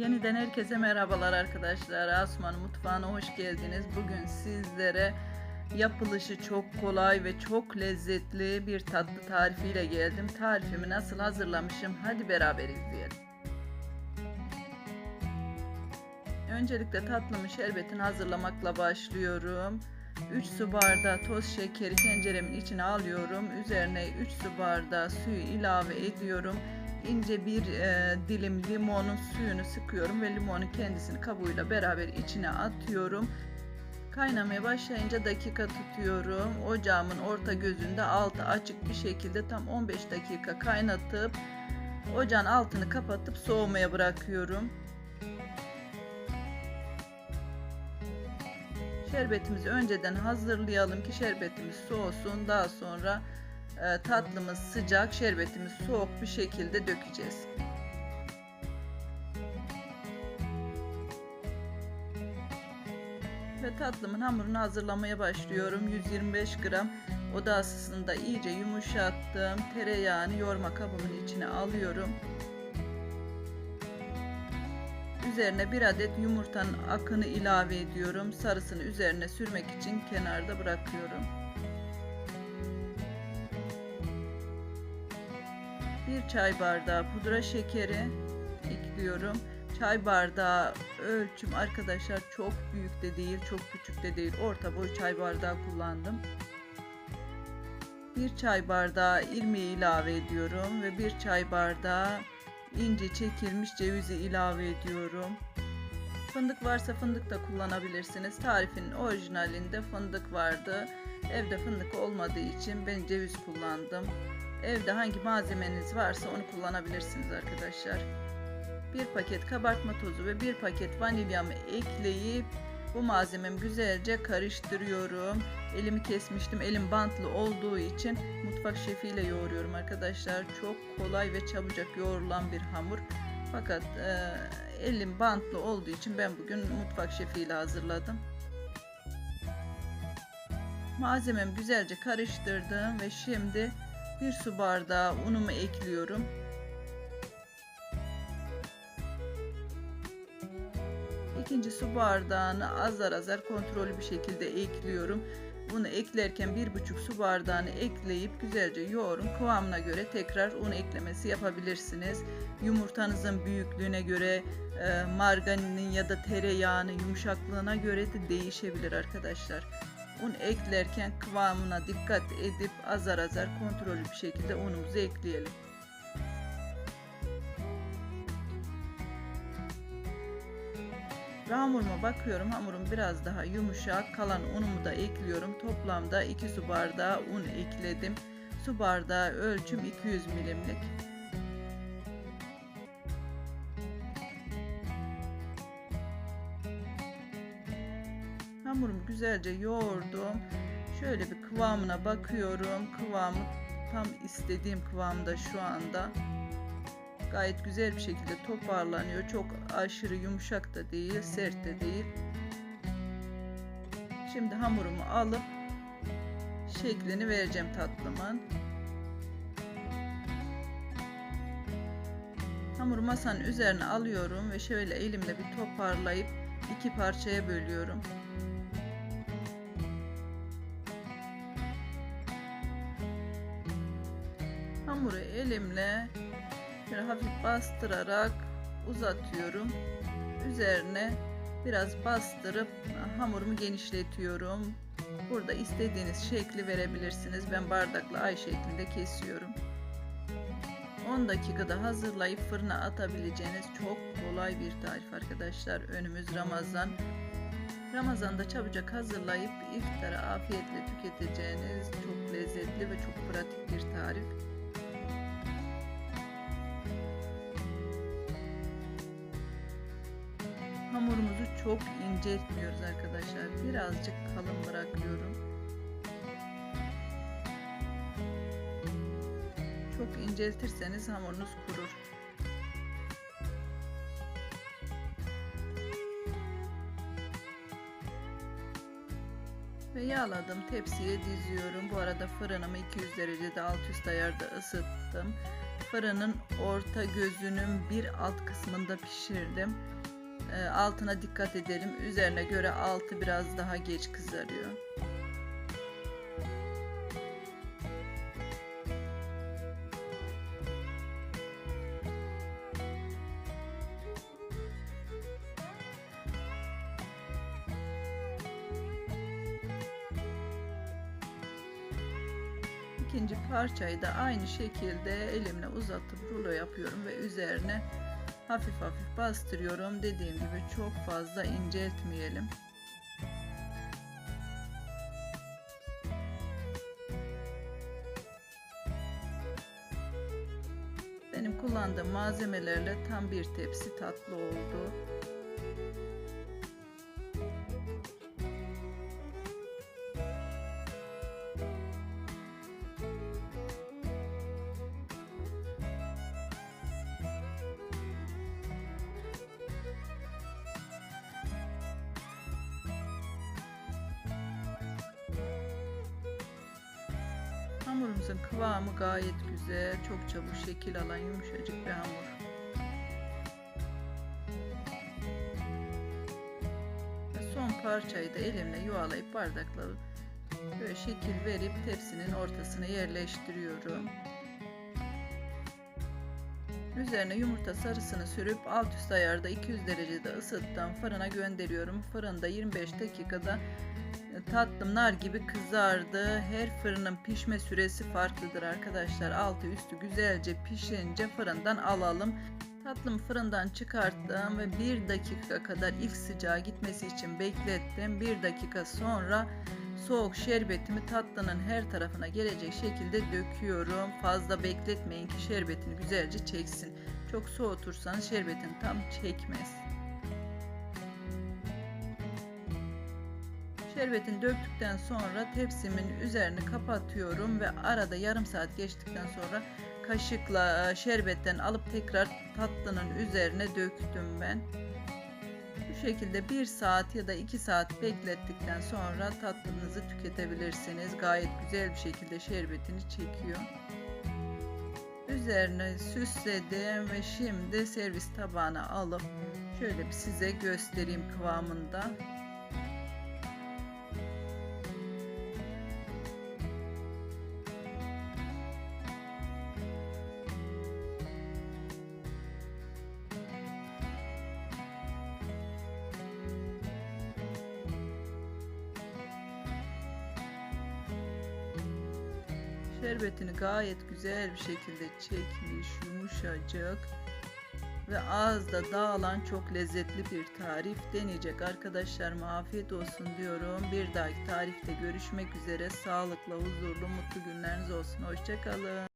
Yeniden herkese merhabalar arkadaşlar. Asman Mutfağı'na hoş geldiniz. Bugün sizlere yapılışı çok kolay ve çok lezzetli bir tatlı tarifiyle geldim. Tarifimi nasıl hazırlamışım? Hadi beraber izleyelim. Öncelikle tatlımın şerbetini hazırlamakla başlıyorum. 3 su bardağı toz şekeri tenceremin içine alıyorum. Üzerine 3 su bardağı suyu ilave ediyorum ince bir e, dilim limonun suyunu sıkıyorum ve limonun kendisini kabuğuyla beraber içine atıyorum. Kaynamaya başlayınca dakika tutuyorum. Ocağımın orta gözünde altı açık bir şekilde tam 15 dakika kaynatıp ocağın altını kapatıp soğumaya bırakıyorum. Şerbetimizi önceden hazırlayalım ki şerbetimiz soğusun. Daha sonra tatlımız sıcak, şerbetimiz soğuk bir şekilde dökeceğiz. Ve tatlımın hamurunu hazırlamaya başlıyorum. 125 gram oda ısısında iyice yumuşattım. Tereyağını yoğurma kabımın içine alıyorum. Üzerine bir adet yumurtanın akını ilave ediyorum. Sarısını üzerine sürmek için kenarda bırakıyorum. 1 çay bardağı pudra şekeri ekliyorum. Çay bardağı ölçüm arkadaşlar çok büyük de değil, çok küçük de değil. Orta boy çay bardağı kullandım. 1 çay bardağı irmiği ilave ediyorum ve 1 çay bardağı ince çekilmiş cevizi ilave ediyorum. Fındık varsa fındık da kullanabilirsiniz. Tarifin orijinalinde fındık vardı. Evde fındık olmadığı için ben ceviz kullandım. Evde hangi malzemeniz varsa onu kullanabilirsiniz arkadaşlar. Bir paket kabartma tozu ve bir paket vanilyamı ekleyip bu malzememi güzelce karıştırıyorum. Elimi kesmiştim. Elim bantlı olduğu için mutfak şefiyle yoğuruyorum arkadaşlar. Çok kolay ve çabucak yoğrulan bir hamur. Fakat e, elim bantlı olduğu için ben bugün mutfak şefiyle hazırladım. Malzememi güzelce karıştırdım ve şimdi bir su bardağı unumu ekliyorum. İkinci su bardağını azar azar kontrollü bir şekilde ekliyorum. Bunu eklerken bir buçuk su bardağını ekleyip güzelce yoğurun. Kıvamına göre tekrar un eklemesi yapabilirsiniz. Yumurtanızın büyüklüğüne göre, e, margarinin ya da tereyağının yumuşaklığına göre de değişebilir arkadaşlar. Un eklerken kıvamına dikkat edip azar azar kontrollü bir şekilde unumuzu ekleyelim. Ve hamuruma bakıyorum. Hamurum biraz daha yumuşak. Kalan unumu da ekliyorum. Toplamda 2 su bardağı un ekledim. Su bardağı ölçüm 200 milimlik. Hamurumu güzelce yoğurdum. Şöyle bir kıvamına bakıyorum. Kıvamı tam istediğim kıvamda şu anda. Gayet güzel bir şekilde toparlanıyor. Çok aşırı yumuşak da değil, sert de değil. Şimdi hamurumu alıp şeklini vereceğim tatlımın. Hamuru masanın üzerine alıyorum ve şöyle elimle bir toparlayıp iki parçaya bölüyorum. Hamuru elimle şöyle hafif bastırarak uzatıyorum. Üzerine biraz bastırıp hamurumu genişletiyorum. Burada istediğiniz şekli verebilirsiniz. Ben bardakla ay şeklinde kesiyorum. 10 dakikada hazırlayıp fırına atabileceğiniz çok kolay bir tarif arkadaşlar. Önümüz Ramazan. Ramazan'da çabucak hazırlayıp iftara afiyetle tüketeceğiniz çok lezzetli ve çok pratik bir tarif. Çok inceltmiyoruz arkadaşlar. Birazcık kalın bırakıyorum. Çok inceltirseniz hamurunuz kurur. Ve yağladım tepsiye diziyorum. Bu arada fırınımı 200 derecede alt üst ayarda ısıttım. fırının orta gözünün bir alt kısmında pişirdim. Ee, altına dikkat edelim. Üzerine göre altı biraz daha geç kızarıyor. İkinci parçayı da aynı şekilde elimle uzatıp rulo yapıyorum ve üzerine hafif hafif bastırıyorum. Dediğim gibi çok fazla inceltmeyelim. Benim kullandığım malzemelerle tam bir tepsi tatlı oldu. Hamurumuzun kıvamı gayet güzel. Çok çabuk şekil alan yumuşacık bir hamur. Son parçayı da elimle yuvalayıp bardakla böyle şekil verip tepsinin ortasına yerleştiriyorum. Üzerine yumurta sarısını sürüp alt üst ayarda 200 derecede ısıttım. Fırına gönderiyorum. Fırında 25 dakikada tatlım nar gibi kızardı. Her fırının pişme süresi farklıdır arkadaşlar. Altı üstü güzelce pişince fırından alalım. Tatlım fırından çıkarttım ve bir dakika kadar ilk sıcağı gitmesi için beklettim. Bir dakika sonra soğuk şerbetimi tatlının her tarafına gelecek şekilde döküyorum. Fazla bekletmeyin ki şerbetini güzelce çeksin. Çok soğutursanız şerbetini tam çekmez. Şerbetini döktükten sonra tepsimin üzerini kapatıyorum ve arada yarım saat geçtikten sonra kaşıkla şerbetten alıp tekrar tatlının üzerine döktüm ben. Bu şekilde 1 saat ya da 2 saat beklettikten sonra tatlınızı tüketebilirsiniz. Gayet güzel bir şekilde şerbetini çekiyor. Üzerine süsledim ve şimdi servis tabağına alıp şöyle bir size göstereyim kıvamında. Şerbetini gayet güzel bir şekilde çekmiş, yumuşacık ve ağızda dağılan çok lezzetli bir tarif deneyecek arkadaşlarıma afiyet olsun diyorum. Bir dahaki tarifte görüşmek üzere. Sağlıkla, huzurlu, mutlu günleriniz olsun. Hoşçakalın.